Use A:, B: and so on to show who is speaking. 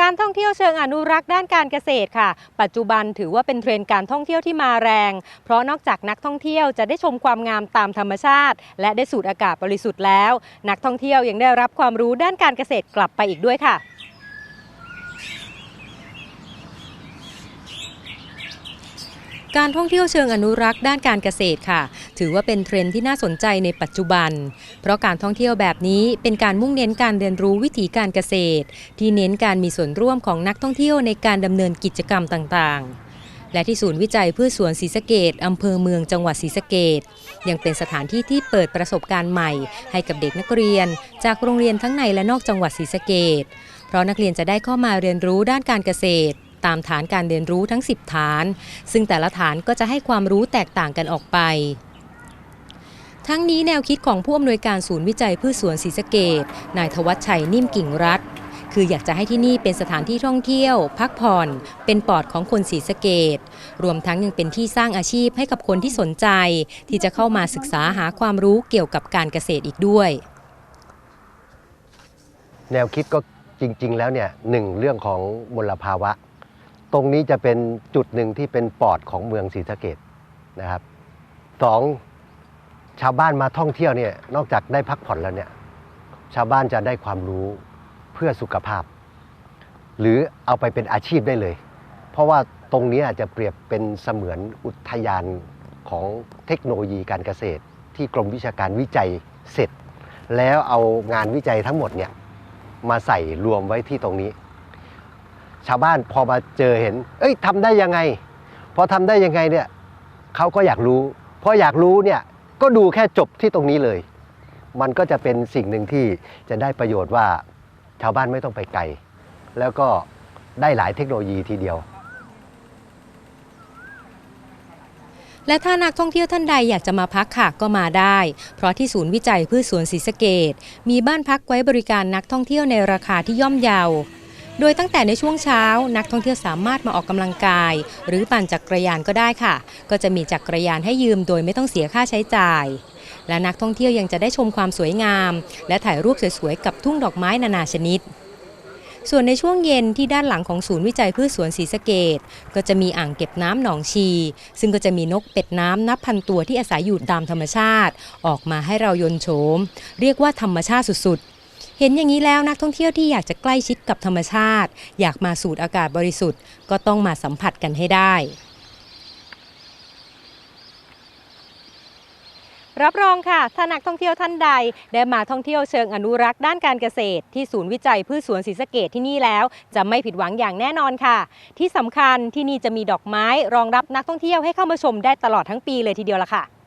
A: การท่องเที่ยวเชิงอนุรักษ์ด้านการเกษตรค่ะ ปัจจุบันถือว่าเป็นเทรนด์การท่องเที่ยวที่มาแรง เพราะนอกจากนักท่องเที่ยวจะได้ชมความงามตามธรรมชาติ และได้สูดอากาศบริสุทธิ์แล้ว นักท่องเที่ยวยังได้รับความรู้ด้านการเกษตรกลับไปอีกด้วยค่ะการท่องเที่ยวเชิงอนุรักษ์ด้านการเกษตรค่ะ ถือว่าเป็นเทรนด์ที่น่าสนใจในปัจจุบัน เพราะการท่องเที่ยวแบบนี้เป็นการมุ่งเน้นการเรียนรู้วิถีการเกษตร ที่เน้นการมีส่วนร่วมของนักท่องเที่ยวในการดำเนินกิจกรรมต่างๆและที่ศูนย์วิจัยพืชสวนศรีสะเกดอำเภอเมืองจังหวัดศรีสะเกดยังเป็นสถานที่ที่เปิดประสบการณ์ใหม่ ให้กับเด็กนักเรียน จากโรงเรียนทั้งในและนอกจังหวัดศรีสะเกดเพราะนักเรียนจะได้เข้ามาเรียนรู้ด้านการเกษตร ตามฐานการเรียนรู้ทั้ง 10 ฐาน ซึ่งแต่ละฐานก็จะให้ความรู้แตกต่างกันออกไป ทั้งนี้แนวคิดของผู้อำนวยการศูนย์วิจัยพืชสวนศรีสะเกดนายทวัชชัยนิ่มกิ่งรัฐคืออยากจะให้ที่นี่เป็นสถานที่ท่องเที่ยว พักผ่อน เป็นปอดของคนศรีสะเกดรวมทั้งยังเป็นที่สร้างอาชีพให้กับคนที่สนใจ ที่จะเข้ามาศึกษาหาความรู้เกี่ยวกับการเกษตรอีกด้วย
B: แนวคิดก็จริง ๆ แล้วเนี่ยหนึ่งเรื่องของมลภาวะ ตรงนี้จะเป็นจุดหนึ่งที่เป็นปอดของเมืองศรีสะเกดนะครับสอง ชาวบ้านมาท่องเที่ยวเนี่ยนอกจากได้พักผ่อนแล้วเนี่ยชาวบ้านจะได้ความรู้เพื่อสุขภาพ หรือเอาไปเป็นอาชีพได้เลย เพราะว่าตรงนี้อาจจะเปรียบเป็นเสมือนอุทยานของเทคโนโลยีการเกษตร ที่กรมวิชาการวิจัยเสร็จ แล้วเอางานวิจัยทั้งหมดเนี่ยมาใส่รวมไว้ที่ตรงนี้ ชาวบ้านพอมาเจอเห็น เอ้ยทำได้ยังไงพอทำได้ยังไงเนี่ยเขาก็อยากรู้พออยากรู้เนี่ย ก็ดูแค่จบที่ตรงนี้เลย มันก็จะเป็นสิ่งหนึ่งที่จะได้ประโยชน์ว่าชาวบ้านไม่ต้องไปไกล แล้วก็ได้หลายเทคโนโลยีทีเดียว
A: และถ้านักท่องเที่ยวท่านใดอยากจะมาพักค่ะก็มาได้ เพราะที่ศูนย์วิจัยพืชสวนศรีสะเกดมีบ้านพักไว้บริการนักท่องเที่ยวในราคาที่ย่อมเยา โดยตั้งแต่ในช่วงเช้า นักท่องเที่ยวสามารถมาออกกำลังกาย หรือปั่นจักรยานก็ได้ค่ะ ก็จะมีจักรยานให้ยืมโดยไม่ต้องเสียค่าใช้จ่าย และนักท่องเที่ยวยังจะได้ชมความสวยงาม และถ่ายรูปสวยๆกับทุ่งดอกไม้นานาชนิดส่วนในช่วงเย็นที่ด้านหลังของศูนย์วิจัยพืชสวนศรีสะเกดก็จะมีอ่างเก็บน้ำหนองชี ซึ่งก็จะมีนกเป็ดน้ำนับพันตัวที่อาศัยอยู่ตามธรรมชาติ ออกมาให้เรายนโฉม เรียกว่าธรรมชาติสุดๆ เห็นอย่างนี้แล้วนักท่องเที่ยวที่อยากจะใกล้ชิดกับธรรมชาติ อยากมาสูดอากาศบริสุทธิ์ก็ต้องมาสัมผัสกันให้ได้ รับรองค่ะ ถ้านักท่องเที่ยวท่านใด ได้มาท่องเที่ยวเชิงอนุรักษ์ด้านการเกษตร ที่ศูนย์วิจัยพืชสวนศรีสะเกดที่นี่แล้ว จะไม่ผิดหวังอย่างแน่นอนค่ะ ที่สำคัญที่นี่จะมีดอกไม้รองรับนักท่องเที่ยวให้เข้ามาชมได้ตลอดทั้งปีเลยทีเดียวละค่ะ